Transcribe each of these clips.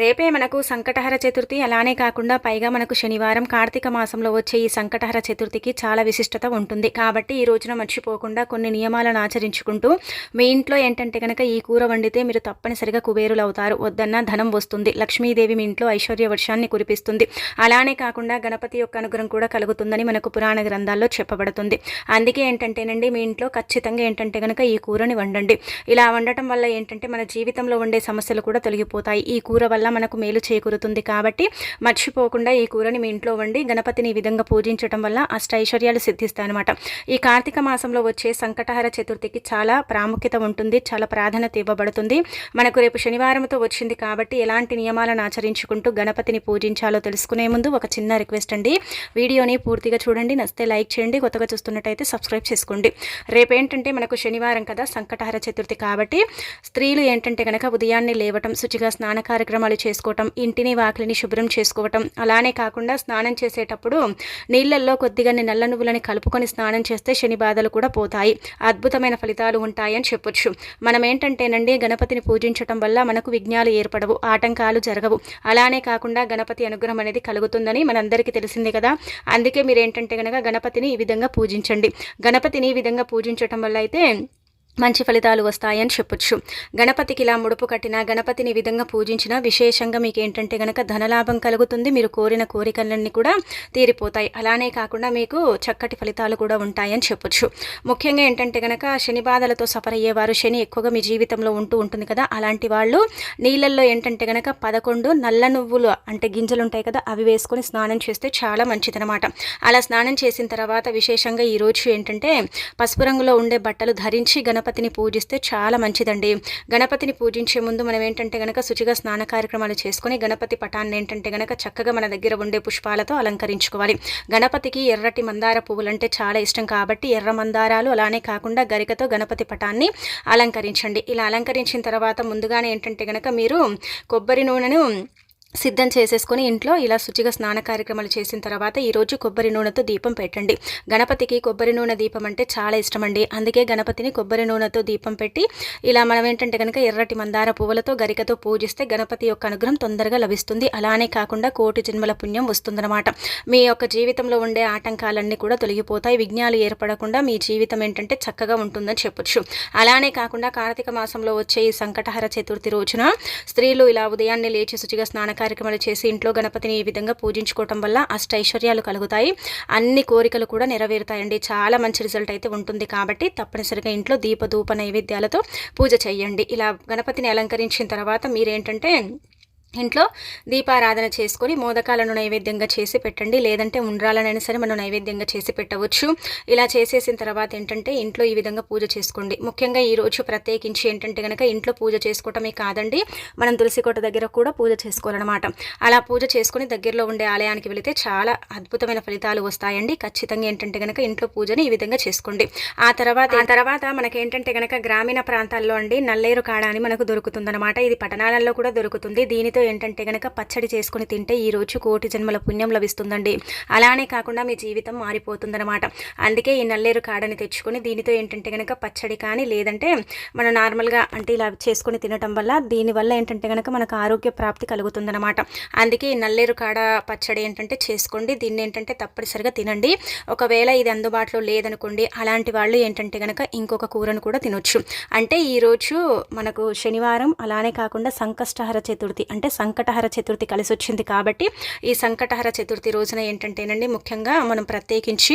రేపే మనకు సంకటహర చతుర్థి. అలానే కాకుండా పైగా మనకు శనివారం కార్తీక మాసంలో వచ్చే ఈ సంకటహర చతుర్థికి చాలా విశిష్టత ఉంటుంది. కాబట్టి ఈ రోజున మర్చిపోకుండా కొన్ని నియమాలను ఆచరించుకుంటూ మీ ఇంట్లో ఏంటంటే కనుక ఈ కూర వండితే మీరు తప్పనిసరిగా కుబేరులు అవుతారు వద్దన్న ధనం వస్తుంది. లక్ష్మీదేవి మీ ఇంట్లో ఐశ్వర్య వర్షాన్ని కురిపిస్తుంది. అలానే కాకుండా గణపతి యొక్క అనుగ్రహం కూడా కలుగుతుందని మనకు పురాణ గ్రంథాల్లో చెప్పబడుతుంది. అందుకే ఏంటంటేనండి మీ ఇంట్లో ఖచ్చితంగా ఏంటంటే కనుక ఈ కూరని వండండి. ఇలా వండటం వల్ల ఏంటంటే మన జీవితంలో ఉండే సమస్యలు కూడా తొలగిపోతాయి. ఈ కూర వల్ల మనకు మేలు చేకూరుతుంది కాబట్టి మర్చిపోకుండా ఈ కూరని మీ ఇంట్లో వండి గణపతిని ఈ విధంగా పూజించడం వల్ల అష్టైశ్వర్యాలు సిద్ధిస్తాయి అనమాట ఈ కార్తీక మాసంలో వచ్చే సంకటహర చతుర్థికి చాలా ప్రాముఖ్యత ఉంటుంది చాలా ప్రాధాన్యత ఇవ్వబడుతుంది. మనకు రేపు శనివారంతో వచ్చింది కాబట్టి ఎలాంటి నియమాలను ఆచరించుకుంటూ గణపతిని పూజించాలో తెలుసుకునే ముందు ఒక చిన్న రిక్వెస్ట్ అండి. వీడియోని పూర్తిగా చూడండి నచ్చితే లైక్ చేయండి కొత్తగా చూస్తున్నట్టయితే సబ్స్క్రైబ్ చేసుకోండి. రేపు ఏంటంటే మనకు శనివారం కదా సంకటహర చతుర్థి కాబట్టి స్త్రీలు ఏంటంటే కనుక ఉదయాన్నే లేవటం శుచిగా స్నాన కార్యక్రమాలు చేసుకోవటం ఇంటిని వాకిలిని శుభ్రం చేసుకోవటం. అలానే కాకుండా స్నానం చేసేటప్పుడు నీళ్ళల్లో కొద్దిగా నల్ల నువ్వులని కలుపుకొని స్నానం చేస్తే శని బాధలు కూడా పోతాయి. అద్భుతమైన ఫలితాలు ఉంటాయని చెప్పొచ్చు. మనం ఏంటంటేనండి గణపతిని పూజించటం వల్ల మనకు విఘ్నాలు ఏర్పడవు ఆటంకాలు జరగవు. అలానే కాకుండా గణపతి అనుగ్రహం అనేది కలుగుతుందని మనందరికీ తెలిసిందే కదా. అందుకే మీరు ఏంటంటే కనుక గణపతిని ఈ విధంగా పూజించండి. గణపతిని ఈ విధంగా పూజించటం వల్ల అయితే మంచి ఫలితాలు వస్తాయని చెప్పొచ్చు. గణపతికి ఇలా ముడుపు కట్టిన గణపతిని విధంగా పూజించిన విశేషంగా మీకు ఏంటంటే గనక ధనలాభం కలుగుతుంది. మీరు కోరిన కోరికలన్నీ కూడా తీరిపోతాయి. అలానే కాకుండా మీకు చక్కటి ఫలితాలు కూడా ఉంటాయని చెప్పొచ్చు. ముఖ్యంగా ఏంటంటే గనక శని బాధలతో సఫర్ అయ్యేవారు శని ఎక్కువగా మీ జీవితంలో ఉంటూ ఉంటుంది కదా. అలాంటి వాళ్ళు నీళ్ళల్లో ఏంటంటే గనక పదకొండు నల్ల నువ్వులు అంటే గింజలు ఉంటాయి కదా అవి వేసుకొని స్నానం చేస్తే చాలా మంచిదనమాట. అలా స్నానం చేసిన తర్వాత విశేషంగా ఈరోజు ఏంటంటే పసుపు రంగులో ఉండే బట్టలు ధరించి గణపతిని పూజిస్తే చాలా మంచిదండి. గణపతిని పూజించే ముందు మనం ఏంటంటే గనక శుచిగా స్నాన కార్యక్రమాలు చేసుకుని గణపతి పటాన్ని ఏంటంటే గనక చక్కగా మన దగ్గర ఉండే పుష్పాలతో అలంకరించుకోవాలి. గణపతికి ఎర్రటి మందార పువ్వులు అంటే చాలా ఇష్టం కాబట్టి ఎర్ర మందారాలు అలానే కాకుండా గరికతో గణపతి పటాన్ని అలంకరించండి. ఇలా అలంకరించిన తర్వాత ముందుగానే ఏంటంటే గనక మీరు కొబ్బరి నూనెను సిద్ధం చేసేసుకొని ఇంట్లో ఇలా శుచిగా స్నాన కార్యక్రమాలు చేసిన తర్వాత ఈరోజు కొబ్బరి నూనెతో దీపం పెట్టండి. గణపతికి కొబ్బరి నూనె దీపం అంటే చాలా ఇష్టం అండి అందుకే గణపతిని కొబ్బరి నూనెతో దీపం పెట్టి ఇలా మనం ఏంటంటే కనుక ఎర్రటి మందార పువ్వులతో గరికతో పూజిస్తే గణపతి యొక్క అనుగ్రహం తొందరగా లభిస్తుంది. అలానే కాకుండా కోటి జన్మల పుణ్యం వస్తుందన్నమాట. మీ యొక్క జీవితంలో ఉండే ఆటంకాలన్నీ కూడా తొలగిపోతాయి. విఘ్నాలు ఏర్పడకుండా మీ జీవితం ఏంటంటే చక్కగా ఉంటుందని చెప్పొచ్చు. అలానే కాకుండా కార్తీక మాసంలో వచ్చే ఈ సంకటహర చతుర్థి రోజున స్త్రీలు ఇలా ఉదయాన్నే లేచి శుచిగా స్నాన కార్యక్రమాలు చేసి ఇంట్లో గణపతిని ఈ విధంగా పూజించుకోవటం వల్ల అష్ట ఐశ్వర్యాలు కలుగుతాయి. అన్ని కోరికలు కూడా నెరవేరుతాయండి. చాలా మంచి రిజల్ట్ అయితే ఉంటుంది. కాబట్టి తప్పనిసరిగా ఇంట్లో దీపధూప నైవేద్యాలతో పూజ చేయండి. ఇలా గణపతిని అలంకరించిన తర్వాత మీరేంటంటే ఇంట్లో దీపారాధన చేసుకొని మోదకాలను నైవేద్యంగా చేసి పెట్టండి. లేదంటే ఉండ్రాలనైనా సరే మనం నైవేద్యంగా చేసి పెట్టవచ్చు. ఇలా చేసేసిన తర్వాత ఏంటంటే ఇంట్లో ఈ విధంగా పూజ చేసుకోండి. ముఖ్యంగా ఈ రోజు ప్రత్యేకించి ఏంటంటే కనుక ఇంట్లో పూజ చేసుకోవటమే కాదండి మనం తులసికోట దగ్గర కూడా పూజ చేసుకోవాలన్నమాట. అలా పూజ చేసుకొని దగ్గరలో ఉండే ఆలయానికి వెళితే చాలా అద్భుతమైన ఫలితాలు వస్తాయండి. ఖచ్చితంగా ఏంటంటే కనుక ఇంట్లో పూజని ఈ విధంగా చేసుకోండి. ఆ తర్వాత ఆ తర్వాత మనకి ఏంటంటే కనుక గ్రామీణ ప్రాంతాల్లో అండి నల్లేరు కాడ అని మనకు దొరుకుతుందన్నమాట. ఇది పట్టణాలలో కూడా దొరుకుతుంది. దీనితో ఏంటంటే కనుక పచ్చడి చేసుకుని తింటే ఈ రోజు కోటి జన్మల పుణ్యం లభిస్తుందండి. అలానే కాకుండా మీ జీవితం మారిపోతుందన్నమాట. అందుకే ఈ నల్లేరు కాడని తెచ్చుకొని దీనితో ఏంటంటే కనుక పచ్చడి కానీ లేదంటే మనం నార్మల్గా అంటే ఇలా చేసుకొని తినటం వల్ల దీనివల్ల ఏంటంటే కనుక మనకు ఆరోగ్య ప్రాప్తి కలుగుతుందన్నమాట. అందుకే ఈ నల్లేరు కాడ పచ్చడి ఏంటంటే చేసుకోండి. దీన్ని ఏంటంటే తప్పనిసరిగా తినండి. ఒకవేళ ఇది అందుబాటులో లేదనుకోండి అలాంటి వాళ్ళు ఏంటంటే కనుక ఇంకొక కూరను కూడా తినొచ్చు. అంటే ఈరోజు మనకు శనివారం అలానే కాకుండా సంకష్టహర చతుర్థి అంటే సంకటహర చతుర్థి కలిసి వచ్చింది కాబట్టి ఈ సంకటహర చతుర్థి రోజున ఏంటంటేనండి ముఖ్యంగా మనం ప్రత్యేకించి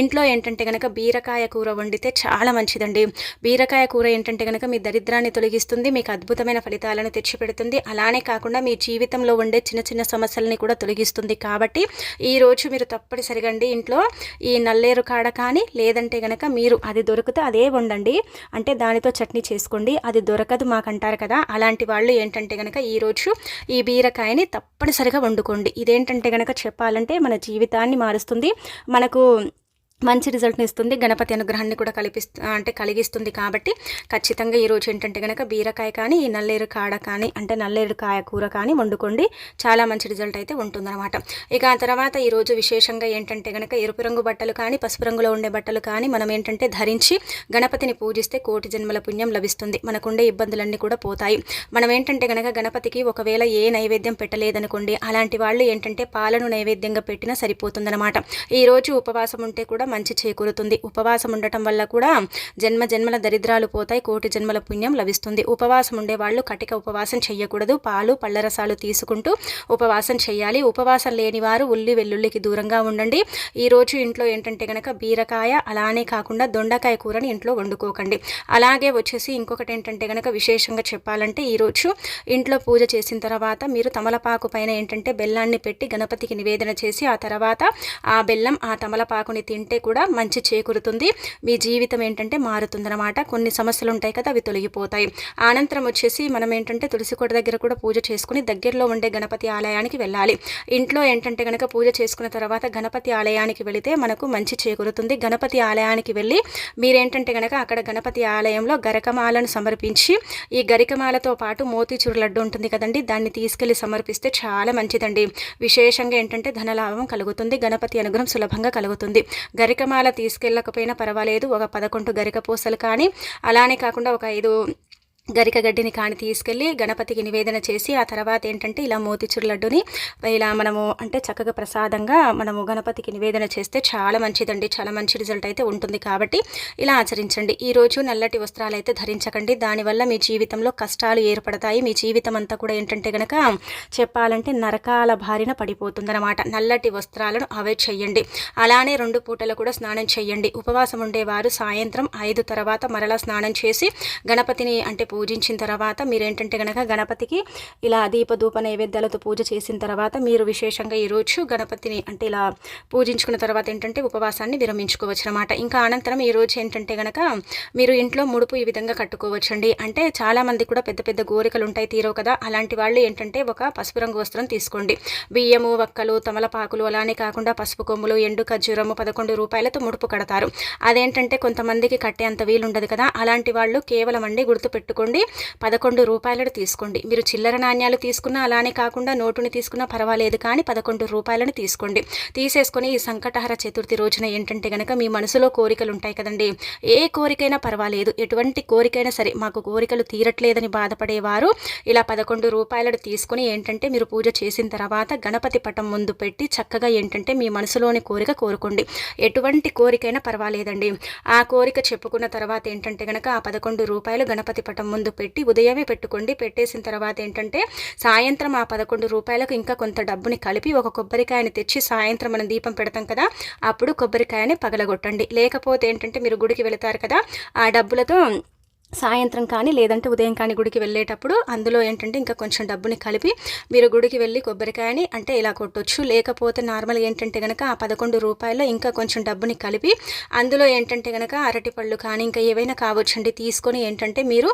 ఇంట్లో ఏంటంటే కనుక బీరకాయ కూర వండితే చాలా మంచిదండి. బీరకాయ కూర ఏంటంటే కనుక మీ దరిద్రాన్ని తొలగిస్తుంది మీకు అద్భుతమైన ఫలితాలను తెచ్చిపెడుతుంది. అలానే కాకుండా మీ జీవితంలో ఉండే చిన్న చిన్న సమస్యలని కూడా తొలగిస్తుంది కాబట్టి ఈ రోజు మీరు తప్పనిసరిగా అండి ఇంట్లో ఈ నల్లేరు కాడ కానీ లేదంటే కనుక మీరు అది దొరికితే అదే వండండి. అంటే దానితో చట్నీ చేసుకోండి అది దొరకదు మాకంటారు కదా అలాంటి వాళ్ళు ఏంటంటే కనుక ఈరోజు ఈ బీరకాయని తప్పనిసరిగా వండుకోండి. ఇదేంటంటే కనుక చెప్పాలంటే మన జీవితాన్ని మారుస్తుంది. మనకు మంచి రిజల్ట్ని ఇస్తుంది. గణపతి అనుగ్రహాన్ని కూడా కలిపిస్తు అంటే కలిగిస్తుంది కాబట్టి ఖచ్చితంగా ఈరోజు ఏంటంటే కనుక బీరకాయ కానీ ఈ నల్లేరు కాడ కానీ అంటే నల్లేరు కాయ కూర కానీ వండుకోండి. చాలా మంచి రిజల్ట్ అయితే ఉంటుందన్నమాట. ఇక ఆ తర్వాత ఈరోజు విశేషంగా ఏంటంటే కనుక ఎరుపు రంగు బట్టలు కానీ పసుపు రంగులో ఉండే బట్టలు కానీ మనం ఏంటంటే ధరించి గణపతిని పూజిస్తే కోటి జన్మల పుణ్యం లభిస్తుంది. మనకుండే ఇబ్బందులన్నీ కూడా పోతాయి. మనం ఏంటంటే కనుక గణపతికి ఒకవేళ ఏ నైవేద్యం పెట్టలేదనుకోండి అలాంటి వాళ్ళు ఏంటంటే పాలను నైవేద్యంగా పెట్టినా సరిపోతుందన్నమాట. ఈరోజు ఉపవాసం ఉంటే కూడా మంచి చేకూరుతుంది. ఉపవాసం ఉండటం వల్ల కూడా జన్మ జన్మల దరిద్రాలు పోతాయి. కోటి జన్మల పుణ్యం లభిస్తుంది. ఉపవాసం ఉండేవాళ్ళు కటిక ఉపవాసం చేయకూడదు పాలు పళ్ళరసాలు తీసుకుంటూ ఉపవాసం చేయాలి ఉపవాసం లేని వారు ఉల్లి వెల్లుల్లికి దూరంగా ఉండండి. ఈరోజు ఇంట్లో ఏంటంటే కనుక బీరకాయ అలానే కాకుండా దొండకాయ కూరని ఇంట్లో వండుకోకండి. అలాగే వచ్చేసి ఇంకొకటి ఏంటంటే కనుక విశేషంగా చెప్పాలంటే ఈరోజు ఇంట్లో పూజ చేసిన తర్వాత మీరు తమలపాకు పైన ఏంటంటే బెల్లాన్ని పెట్టి గణపతికి నివేదన చేసి ఆ తర్వాత ఆ బెల్లం ఆ తమలపాకుని తింటే కూడా మంచి చేకూరుతుంది. మీ జీవితం ఏంటంటే మారుతుందన్నమాట. కొన్ని సమస్యలు ఉంటాయి కదా అవి తొలగిపోతాయి. అనంతరం వచ్చేసి మనం ఏంటంటే తులసి కోట దగ్గర కూడా పూజ చేసుకుని దగ్గరలో ఉండే గణపతి ఆలయానికి వెళ్ళాలి. ఇంట్లో ఏంటంటే కనుక పూజ చేసుకున్న తర్వాత గణపతి ఆలయానికి వెళితే మనకు మంచి చేకూరుతుంది. గణపతి ఆలయానికి వెళ్ళి మీరేంటంటే కనుక అక్కడ గణపతి ఆలయంలో గరకమాలను సమర్పించి ఈ గరికమాలతో పాటు మోతీచూరు లడ్డు ఉంటుంది కదండి దాన్ని తీసుకెళ్ళి సమర్పిస్తే చాలా మంచిదండి. విశేషంగా ఏంటంటే ధనలాభం కలుగుతుంది. గణపతి అనుగ్రహం సులభంగా కలుగుతుంది. గరికమాల తీసుకెళ్ళకపోయినా పర్వాలేదు ఒక పదకొండు గరిక పూసలు కానీ అలానే కాకుండా ఒక ఐదు గరిక గడ్డిని కాని తీసుకెళ్ళి గణపతికి నివేదన చేసి ఆ తర్వాత ఏంటంటే ఇలా మోతిచూరు లడ్డుని ఇలా మనము అంటే చక్కగా ప్రసాదంగా మనము గణపతికి నివేదన చేస్తే చాలా మంచిదండి. చాలా మంచి రిజల్ట్ అయితే ఉంటుంది. కాబట్టి ఇలా ఆచరించండి. ఈరోజు నల్లటి వస్త్రాలు అయితే ధరించకండి. దానివల్ల మీ జీవితంలో కష్టాలు ఏర్పడతాయి. మీ జీవితం అంతా కూడా ఏంటంటే గనక చెప్పాలంటే నరకాల బారిన పడిపోతుందన్నమాట. నల్లటి వస్త్రాలను అవాయిడ్ చేయండి అలానే రెండు పూటలు కూడా స్నానం చేయండి ఉపవాసం ఉండేవారు సాయంత్రం ఐదు తర్వాత మరలా స్నానం చేసి గణపతిని అంటే పూజించిన తర్వాత మీరు ఏంటంటే కనుక గణపతికి ఇలా దీపధూప నైవేద్యాలతో పూజ చేసిన తర్వాత మీరు విశేషంగా ఈరోజు గణపతిని అంటే ఇలా పూజించుకున్న తర్వాత ఏంటంటే ఉపవాసాన్ని విరమించుకోవచ్చు అనమాట ఇంకా అనంతరం ఈరోజు ఏంటంటే కనుక మీరు ఇంట్లో ముడుపు ఈ విధంగా కట్టుకోవచ్చండి. అంటే చాలామంది కూడా పెద్ద పెద్ద గోరికలు ఉంటాయి తీరో కదా. అలాంటి వాళ్ళు ఏంటంటే ఒక పసుపు రంగు వస్త్రం తీసుకోండి. బియ్యము వక్కలు తమలపాకులు అలానే కాకుండా పసుపు కొమ్ములు ఎండు ఖర్జూరము పదకొండు రూపాయలతో ముడుపు కడతారు. అదేంటంటే కొంతమందికి కట్టే అంత వీలుండదు కదా. అలాంటి వాళ్ళు కేవలం అండి గుర్తుపెట్టుకో తీసుకోండి. పదకొండు రూపాయలను తీసుకోండి. మీరు చిల్లర నాణ్యాలు తీసుకున్నా అలానే కాకుండా నోటుని తీసుకున్నా పర్వాలేదు కానీ పదకొండు రూపాయలను తీసుకోండి. తీసేసుకొని ఈ సంకటహర చతుర్థి రోజున ఏంటంటే కనుక మీ మనసులో కోరికలు ఉంటాయి కదండి. ఏ కోరికైనా పర్వాలేదు. ఎటువంటి కోరికైనా సరే మాకు కోరికలు తీరట్లేదని బాధపడేవారు. ఇలా పదకొండు రూపాయలను తీసుకొని ఏంటంటే మీరు పూజ చేసిన తర్వాత గణపతి పటం ముందు పెట్టి చక్కగా ఏంటంటే మీ మనసులోని కోరిక కోరుకోండి. ఎటువంటి కోరికైనా పర్వాలేదండి. ఆ కోరిక చెప్పుకున్న తర్వాత ఏంటంటే కనుక ఆ పదకొండు రూపాయలు గణపతి పటం ముందు పెట్టి ఉదయమే పెట్టుకోండి. పెట్టేసిన తర్వాత ఏంటంటే సాయంత్రం ఆ పదకొండు రూపాయలకు ఇంకా కొంత డబ్బుని కలిపి ఒక కొబ్బరికాయని తెచ్చి సాయంత్రం మనం దీపం పెడతాం కదా అప్పుడు కొబ్బరికాయని పగలగొట్టండి. లేకపోతే ఏంటంటే మీరు గుడికి వెళతారు కదా ఆ డబ్బులతో సాయంత్రం కానీ లేదంటే ఉదయం కానీ గుడికి వెళ్ళేటప్పుడు అందులో ఏంటంటే ఇంకా కొంచెం డబ్బుని కలిపి మీరు గుడికి వెళ్ళి కొబ్బరికాయని అంటే ఇలా కొట్టొచ్చు. లేకపోతే నార్మల్గా ఏంటంటే కనుక ఆ పదకొండు రూపాయల్లో ఇంకా కొంచెం డబ్బుని కలిపి అందులో ఏంటంటే కనుక అరటిపళ్ళు కానీ ఇంకా ఏవైనా కావచ్చండి తీసుకొని ఏంటంటే మీరు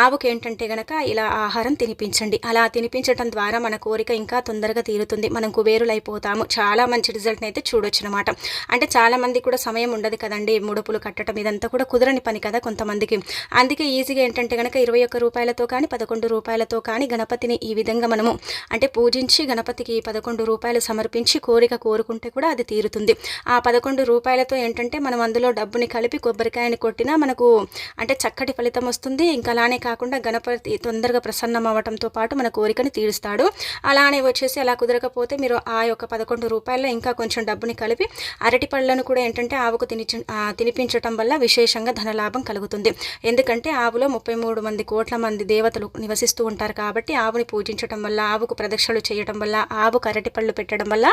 ఆవుకి ఏంటంటే కనుక ఇలా ఆహారం తినిపించండి. అలా తినిపించడం ద్వారా మన కోరిక ఇంకా తొందరగా తీరుతుంది. మనం కుబేరులైపోతాము. చాలా మంచి రిజల్ట్ని అయితే చూడొచ్చు అనమాట అంటే చాలామంది కూడా సమయం ఉండదు కదండి ముడుపులు కట్టడం ఇదంతా కూడా కుదరని పని కదా కొంతమందికి. అందుకే మనకి ఈజీగా ఏంటంటే కనుక ఇరవై ఒక్క రూపాయలతో కానీ పదకొండు రూపాయలతో కానీ గణపతిని ఈ విధంగా మనము అంటే పూజించి గణపతికి పదకొండు రూపాయలు సమర్పించి కోరిక కోరుకుంటే కూడా అది తీరుతుంది. ఆ పదకొండు రూపాయలతో ఏంటంటే మనం అందులో డబ్బుని కలిపి కొబ్బరికాయని కొట్టినా మనకు అంటే చక్కటి ఫలితం వస్తుంది. ఇంకా అలానే కాకుండా గణపతి తొందరగా ప్రసన్నం అవ్వడంతో పాటు మన కోరికని తీరుస్తాడు. అలానే వచ్చేసి అలా కుదరకపోతే మీరు ఆ యొక్క పదకొండు రూపాయల్లో ఇంకా కొంచెం డబ్బుని కలిపి అరటి పళ్ళను కూడా ఏంటంటే ఆవుకు తిని తినిపించటం వల్ల విశేషంగా ధనలాభం కలుగుతుంది. ఎందుకంటే అయితే ఆవులో ముప్పై మూడు మంది కోట్ల మంది దేవతలు నివసిస్తూ ఉంటారు కాబట్టి ఆవుని పూజించడం వల్ల ఆవుకు ప్రదక్షిణలు చేయడం వల్ల ఆవుకు అరటి పళ్ళు పెట్టడం వల్ల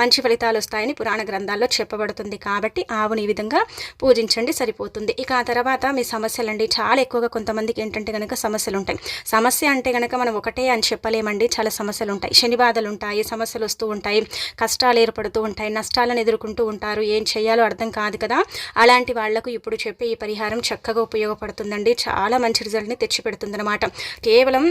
మంచి ఫలితాలు వస్తాయని పురాణ గ్రంథాల్లో చెప్పబడుతుంది కాబట్టి ఆవుని ఈ విధంగా పూజించండి సరిపోతుంది. ఇక ఆ తర్వాత మీ సమస్యలండి. చాలా ఎక్కువగా కొంతమందికి ఏంటంటే కనుక సమస్యలు ఉంటాయి సమస్య అంటే కనుక మనం ఒకటే అని చెప్పలేమండి. చాలా సమస్యలు ఉంటాయి శని బాధలు ఉంటాయి సమస్యలు వస్తూ ఉంటాయి. కష్టాలు ఏర్పడుతూ ఉంటాయి. నష్టాలను ఎదుర్కొంటూ ఉంటారు. ఏం చేయాలో అర్థం కాదు కదా. అలాంటి వాళ్ళకు ఇప్పుడు చెప్పే ఈ పరిహారం చక్కగా ఉపయోగపడుతుందండి. చాలా మంచి రిజల్ట్ని తెచ్చిపెడుతుంది అనమాట కేవలం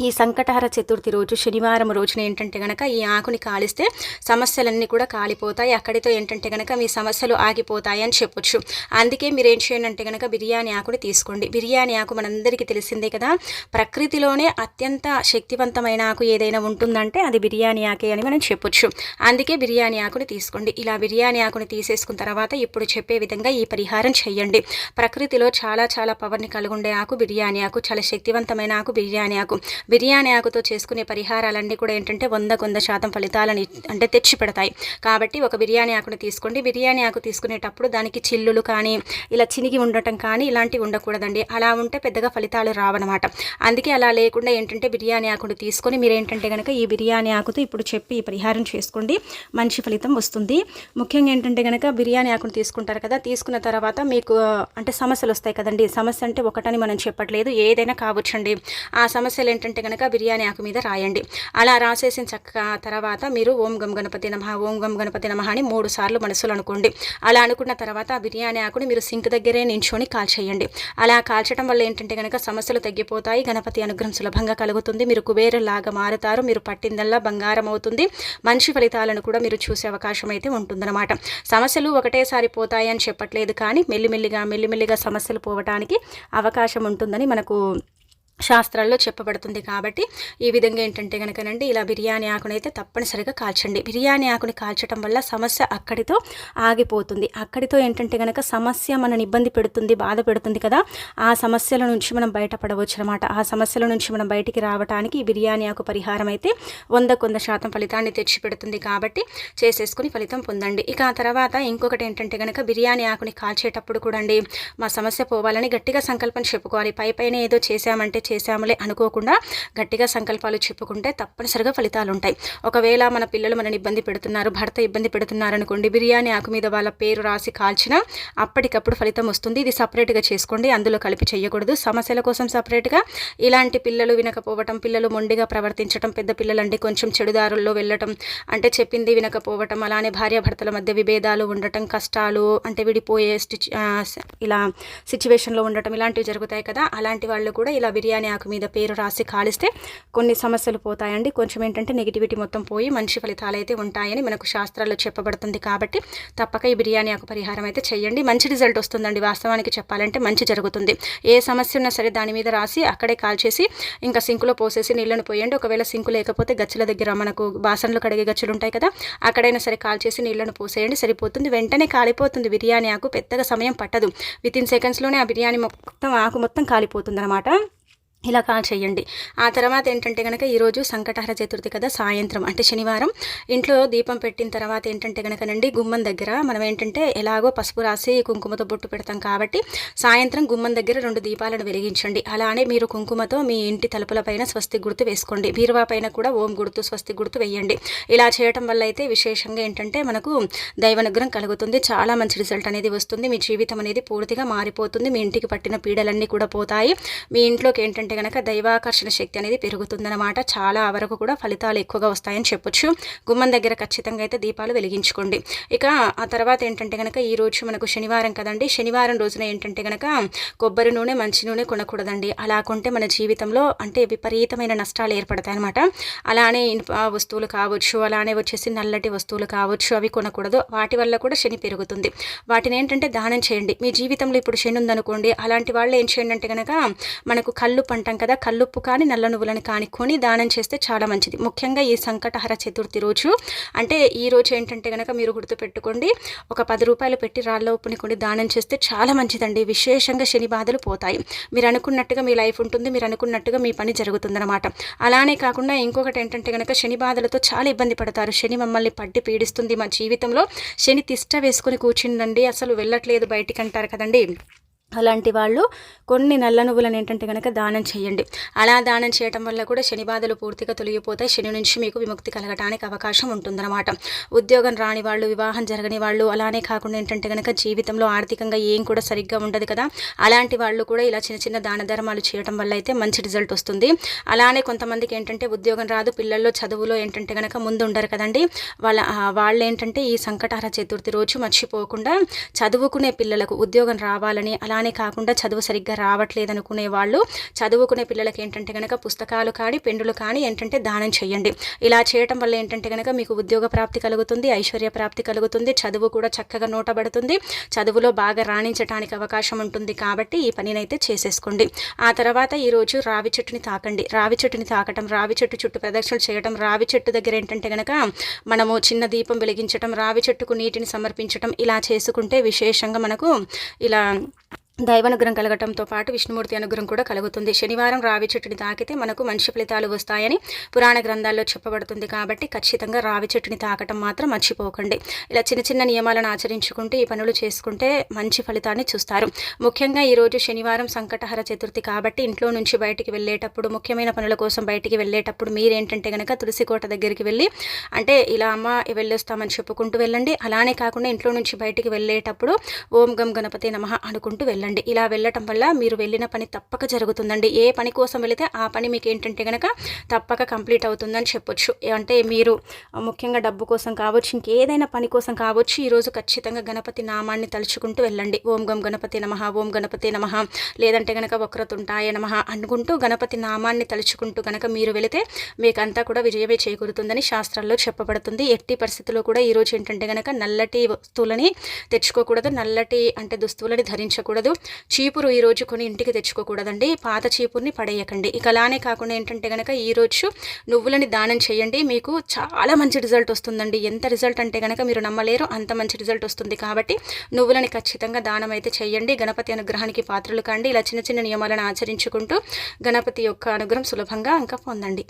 ఈ సంకటహర చతుర్థి రోజు శనివారం రోజున ఏంటంటే గనక ఈ ఆకుని కాలిస్తే సమస్యలన్నీ కూడా కాలిపోతాయి. అక్కడితో ఏంటంటే గనక మీ సమస్యలు ఆగిపోతాయి అని చెప్పొచ్చు. అందుకే మీరు ఏం చేయండి అంటే గనక బిర్యానీ ఆకుని తీసుకోండి. బిర్యానీ ఆకు మనందరికీ తెలిసిందే కదా. ప్రకృతిలోనే అత్యంత శక్తివంతమైన ఆకు ఏదైనా ఉంటుందంటే అది బిర్యానీ ఆకే అని మనం చెప్పొచ్చు. అందుకే బిర్యానీ ఆకుని తీసుకోండి. ఇలా బిర్యానీ ఆకుని తీసేసుకున్న తర్వాత ఇప్పుడు చెప్పే విధంగా ఈ పరిహారం చేయండి. ప్రకృతిలో చాలా చాలా పవర్ని కలిగి ఆకు బిర్యానీ ఆకు చాలా శక్తివంతమైన ఆకు బిర్యానీ ఆకు. బిర్యానీ ఆకుతో చేసుకునే పరిహారాలన్నీ కూడా ఏంటంటే వందకు వంద శాతం ఫలితాలని అంటే తెచ్చి పెడతాయి కాబట్టి ఒక బిర్యానీ ఆకుని తీసుకోండి. బిర్యానీ ఆకు తీసుకునేటప్పుడు దానికి చిల్లులు కానీ ఇలా చినిగి ఉండటం కానీ ఇలాంటివి ఉండకూడదండి. అలా ఉంటే పెద్దగా ఫలితాలు రావన్నమాట అందుకే అలా లేకుండా ఏంటంటే బిర్యానీ ఆకుని తీసుకొని మీరు ఏంటంటే కనుక ఈ బిర్యానీ ఆకుతో ఇప్పుడు చెప్పి ఈ పరిహారం చేసుకోండి. మంచి ఫలితం వస్తుంది. ముఖ్యంగా ఏంటంటే కనుక బిర్యానీ ఆకుని తీసుకుంటారు కదా తీసుకున్న తర్వాత మీకు అంటే సమస్యలు వస్తాయి కదండి. సమస్య అంటే ఒకటని మనం చెప్పట్లేదు. ఏదైనా కావచ్చండి. ఆ సమస్యలు ఏంటంటే ఉంటే కనుక బిర్యానీ ఆకు మీద రాయండి. అలా రాసేసిన చక్క తర్వాత మీరు ఓం గం గణపతి నమ ఓం గం గణపతి నమ అని మూడు సార్లు మనసులు అనుకోండి. అలా అనుకున్న తర్వాత ఆ బిర్యానీ ఆకుని మీరు సింక్ దగ్గరే నించుని కాల్చేయండి. అలా కాల్చడం వల్ల ఏంటంటే కనుక సమస్యలు తగ్గిపోతాయి గణపతి అనుగ్రహం సులభంగా కలుగుతుంది మీరు కుబేరులాగా మారుతారు మీరు పట్టిందల్లా బంగారం అవుతుంది మంచి ఫలితాలను కూడా మీరు చూసే అవకాశం అయితే ఉంటుందన్నమాట. సమస్యలు ఒకటేసారి పోతాయని చెప్పట్లేదు కానీ మెల్లిమెల్లిగా మెల్లిమెల్లిగా సమస్యలు పోవటానికి అవకాశం ఉంటుందని మనకు శాస్త్రాల్లో చెప్పబడుతుంది కాబట్టి ఈ విధంగా ఏంటంటే కనుకనండి ఇలా బిర్యానీ ఆకునైతే తప్పనిసరిగా కాల్చండి. బిర్యానీ ఆకుని కాల్చడం వల్ల సమస్య అక్కడితో ఆగిపోతుంది. అక్కడితో ఏంటంటే కనుక సమస్య మనని ఇబ్బంది పెడుతుంది బాధ పెడుతుంది కదా ఆ సమస్యల నుంచి మనం బయటపడవచ్చు అనమాట ఆ సమస్యల నుంచి మనం బయటికి రావడానికి ఈ బిర్యానీ ఆకు పరిహారం అయితే వంద కొంద శాతం ఫలితాన్ని తెచ్చిపెడుతుంది కాబట్టి చేసేసుకుని ఫలితం పొందండి. ఇక ఆ తర్వాత ఇంకొకటి ఏంటంటే కనుక బిర్యానీ ఆకుని కాల్చేటప్పుడు కూడా మా సమస్య పోవాలని గట్టిగా సంకల్పం చెప్పుకోవాలి. పై పైన ఏదో చేశామంటే చేశాములే అనుకోకుండా గట్టిగా సంకల్పాలు చెప్పుకుంటే తప్పనిసరిగా ఫలితాలు ఉంటాయి ఒకవేళ మన పిల్లలు మనని ఇబ్బంది పెడుతున్నారు భర్త ఇబ్బంది పెడుతున్నారు అనుకోండి బిర్యానీ ఆకు మీద వాళ్ళ పేరు రాసి కాల్చినా అప్పటికప్పుడు ఫలితం వస్తుంది. ఇది సపరేట్గా చేసుకోండి అందులో కలిపి చేయకూడదు. సమస్యల కోసం సపరేట్గా ఇలాంటి పిల్లలు వినకపోవటం పిల్లలు మొండిగా ప్రవర్తించడం పెద్ద పిల్లలంటే కొంచెం చెడుదారుల్లో వెళ్ళటం అంటే చెప్పింది వినకపోవటం అలానే భార్యాభర్తల మధ్య విభేదాలు ఉండటం కష్టాలు అంటే విడిపోయే స్టిచ్ ఇలా సిచ్యువేషన్లో ఉండటం ఇలాంటివి జరుగుతాయి కదా. అలాంటి వాళ్ళు కూడా ఇలా బిర్యానీ బిర్యానీ ఆకు మీద పేరు రాసి కాలిస్తే కొన్ని సమస్యలు పోతాయండి. కొంచెం ఏంటంటే నెగిటివిటీ మొత్తం పోయి మంచి ఫలితాలు అయితే ఉంటాయని మనకు శాస్త్రాల్లో చెప్పబడుతుంది కాబట్టి తప్పక ఈ బిర్యానీ ఆకు పరిహారం అయితే చేయండి. మంచి రిజల్ట్ వస్తుందండి వాస్తవానికి చెప్పాలంటే మంచి జరుగుతుంది. ఏ సమస్య ఉన్నా సరే దాని మీద రాసి అక్కడే కాల్చేసి ఇంకా సింకులో పోసేసి నీళ్ళను పోయండి. ఒకవేళ సింకు లేకపోతే గచ్చుల దగ్గర మనకు బాసనలు కడిగే గచ్చులు ఉంటాయి కదా అక్కడైనా సరే కాల్చేసి నీళ్ళను పోసేయండి. సరిపోతుంది. వెంటనే కాలిపోతుంది. బిర్యానీ ఆకు పెద్దగా సమయం పట్టదు. విత్ ఇన్ సెకండ్స్లోనే ఆ బిర్యానీ మొత్తం ఆకు మొత్తం కాలిపోతుంది అనమాట ఇలా కాల్ చేయండి. ఆ తర్వాత ఏంటంటే కనుక ఈరోజు సంకటహర చతుర్థి కదా సాయంత్రం అంటే శనివారం. ఇంట్లో దీపం పెట్టిన తర్వాత ఏంటంటే కనుకనండి గుమ్మం దగ్గర మనం ఏంటంటే ఎలాగో పసుపు రాసి కుంకుమతో బొట్టు పెడతాం కాబట్టి సాయంత్రం గుమ్మం దగ్గర రెండు దీపాలను వెలిగించండి. అలానే మీరు కుంకుమతో మీ ఇంటి తలుపుల పైన స్వస్తి గుర్తు వేసుకోండి. బీరువా పైన కూడా ఓం గుర్తు స్వస్తి గుర్తు వేయండి. ఇలా చేయటం వల్ల అయితే విశేషంగా ఏంటంటే మనకు దైవనుగ్రహం కలుగుతుంది. చాలా మంచి రిజల్ట్ అనేది వస్తుంది. మీ జీవితం అనేది పూర్తిగా మారిపోతుంది. మీ ఇంటికి పట్టిన పీడలన్నీ కూడా పోతాయి. మీ ఇంట్లోకి ఏంటంటే కనుక దైవాకర్షణ శక్తి అనేది పెరుగుతుందన్నమాట. చాలా వరకు కూడా ఫలితాలు ఎక్కువగా వస్తాయని చెప్పొచ్చు. గుమ్మం దగ్గర ఖచ్చితంగా అయితే దీపాలు వెలిగించుకోండి. ఇక ఆ తర్వాత ఏంటంటే కనుక ఈ రోజు మనకు శనివారం కదండి. శనివారం రోజున ఏంటంటే కనుక కొబ్బరి నూనె మంచి నూనె కొనకూడదండి. అలా కొంటే మన జీవితంలో అంటే విపరీతమైన నష్టాలు ఏర్పడతాయి అనమాట అలానే ఇనుప వస్తువులు కావచ్చు అలానే వచ్చేసి నల్లటి వస్తువులు కావచ్చు అవి కొనకూడదు. వాటి వల్ల కూడా శని పెరుగుతుంది. వాటిని ఏంటంటే దానం చేయండి. మీ జీవితంలో ఇప్పుడు శని ఉందనుకోండి అలాంటి వాళ్ళు ఏం చేయండి అంటే కనుక మనకు కళ్ళు అంటాం కదా కల్లుప్పు కానీ నల్ల నువ్వులను కానీ కొని దానం చేస్తే చాలా మంచిది. ముఖ్యంగా ఈ సంకటహర చతుర్థి రోజు. అంటే ఈ రోజు ఏంటంటే కనుక మీరు గుర్తుపెట్టుకోండి ఒక పది రూపాయలు పెట్టి రాళ్ళ ఉప్పుని కొని దానం చేస్తే చాలా మంచిదండి. విశేషంగా శని బాధలు పోతాయి. మీరు అనుకున్నట్టుగా మీ లైఫ్ ఉంటుంది మీరు అనుకున్నట్టుగా మీ పని జరుగుతుందన్నమాట. అలానే కాకుండా ఇంకొకటి ఏంటంటే కనుక శని బాధలతో చాలా ఇబ్బంది పడతారు. శని మమ్మల్ని పట్టి పీడిస్తుంది మా జీవితంలో. శని తిష్ట వేసుకొని కూర్చుండండి అసలు వెళ్ళట్లేదు బయటికి అంటారు కదండి. అలాంటి వాళ్ళు కొన్ని నల్ల నువ్వులను ఏంటంటే కనుక దానం చేయండి. అలా దానం చేయటం వల్ల కూడా శని బాధలు పూర్తిగా తొలగిపోతాయి. శని నుంచి మీకు విముక్తి కలగటానికి అవకాశం ఉంటుందన్నమాట. ఉద్యోగం రాని వాళ్ళు వివాహం జరగని వాళ్ళు అలానే కాకుండా ఏంటంటే కనుక జీవితంలో ఆర్థికంగా ఏం కూడా సరిగ్గా ఉండదు కదా. అలాంటి వాళ్ళు కూడా ఇలా చిన్న చిన్న దాన ధర్మాలు చేయడం వల్ల అయితే మంచి రిజల్ట్ వస్తుంది. అలానే కొంతమందికి ఏంటంటే ఉద్యోగం రాదు పిల్లల్లో చదువులో ఏంటంటే కనుక ముందు ఉండరు కదండి. వాళ్ళ వాళ్ళు ఏంటంటే ఈ సంకటహర చతుర్థి రోజు మర్చిపోకుండా చదువుకునే పిల్లలకు ఉద్యోగం రావాలని అలానే అలానే కాకుండా చదువు సరిగ్గా రావట్లేదు అనుకునే వాళ్ళు చదువుకునే పిల్లలకి ఏంటంటే కనుక పుస్తకాలు కానీ పెండులు కానీ ఏంటంటే దానం చేయండి ఇలా చేయటం వల్ల ఏంటంటే కనుక మీకు ఉద్యోగ ప్రాప్తి కలుగుతుంది ఐశ్వర్య ప్రాప్తి కలుగుతుంది చదువు కూడా చక్కగా నోటబడుతుంది చదువులో బాగా రాణించడానికి అవకాశం ఉంటుంది కాబట్టి ఈ పనినైతే చేసేసుకోండి. ఆ తర్వాత ఈరోజు రావి చెట్టుని తాకండి. రావి చెట్టుని తాకటం రావి చెట్టు చుట్టూ ప్రదక్షిణలు చేయడం రావి చెట్టు దగ్గర ఏంటంటే కనుక మనము చిన్న దీపం వెలిగించటం రావి చెట్టుకు నీటిని సమర్పించటం ఇలా చేసుకుంటే విశేషంగా మనకు ఇలా దైవానుగ్రహం కలగటంతో పాటు విష్ణుమూర్తి అనుగ్రహం కూడా కలుగుతుంది. శనివారం రావి చెట్టుని తాకితే మనకు మంచి ఫలితాలు వస్తాయని పురాణ గ్రంథాల్లో చెప్పబడుతుంది కాబట్టి ఖచ్చితంగా రావి చెట్టుని తాకటం మాత్రం మర్చిపోకండి. ఇలా చిన్న చిన్న నియమాలను ఆచరించుకుంటూ ఈ పనులు చేసుకుంటే మంచి ఫలితాన్ని చూస్తారు. ముఖ్యంగా ఈరోజు శనివారం సంకటహర చతుర్థి కాబట్టి ఇంట్లో నుంచి బయటికి వెళ్ళేటప్పుడు ముఖ్యమైన పనుల కోసం బయటికి వెళ్ళేటప్పుడు మీరేంటంటే కనుక తులసికోట దగ్గరికి వెళ్ళి అంటే ఇలా అమ్మ వెళ్ళొస్తామని చెప్పుకుంటూ వెళ్ళండి. అలానే కాకుండా ఇంట్లో నుంచి బయటికి వెళ్ళేటప్పుడు ఓం గం గణపతి నమ అనుకుంటూ వెళ్ళండి. వెళ్ళండి. ఇలా వెళ్ళటం వల్ల మీరు వెళ్ళిన పని తప్పక జరుగుతుందండి. ఏ పని కోసం వెళితే ఆ పని మీకు ఏంటంటే కనుక తప్పక కంప్లీట్ అవుతుందని చెప్పొచ్చు. అంటే మీరు ముఖ్యంగా డబ్బు కోసం కావచ్చు ఇంకేదైనా పని కోసం కావచ్చు ఈరోజు ఖచ్చితంగా గణపతి నామాన్ని తలుచుకుంటూ వెళ్ళండి. ఓం గం గణపతి నమ ఓం గణపతి నమ లేదంటే కనుక వక్రతుంటాయ నమ అనుకుంటూ గణపతి నామాన్ని తలుచుకుంటూ కనుక మీరు వెళితే మీకు అంతా కూడా విజయమే చేకూరుతుందని శాస్త్రాల్లో చెప్పబడుతుంది. ఎట్టి పరిస్థితుల్లో కూడా ఈరోజు ఏంటంటే కనుక నల్లటి వస్తువులని తెచ్చుకోకూడదు. నల్లటి అంటే దుస్తువులని ధరించకూడదు. చీపురు ఈరోజు కొని ఇంటికి తెచ్చుకోకూడదండి. పాత చీపుర్ని పడేయకండి. ఇక అలానే కాకుండా ఏంటంటే కనుక ఈరోజు నువ్వులని దానం చేయండి. మీకు చాలా మంచి రిజల్ట్ వస్తుందండి. ఎంత రిజల్ట్ అంటే కనుక మీరు నమ్మలేరు అంత మంచి రిజల్ట్ వస్తుంది. కాబట్టి నువ్వులని ఖచ్చితంగా దానం అయితే చేయండి. గణపతి అనుగ్రహానికి పాత్రలు కండి. ఇలా చిన్న చిన్న నియమాలను ఆచరించుకుంటూ గణపతి యొక్క అనుగ్రహం సులభంగా ఇంకా పొందండి.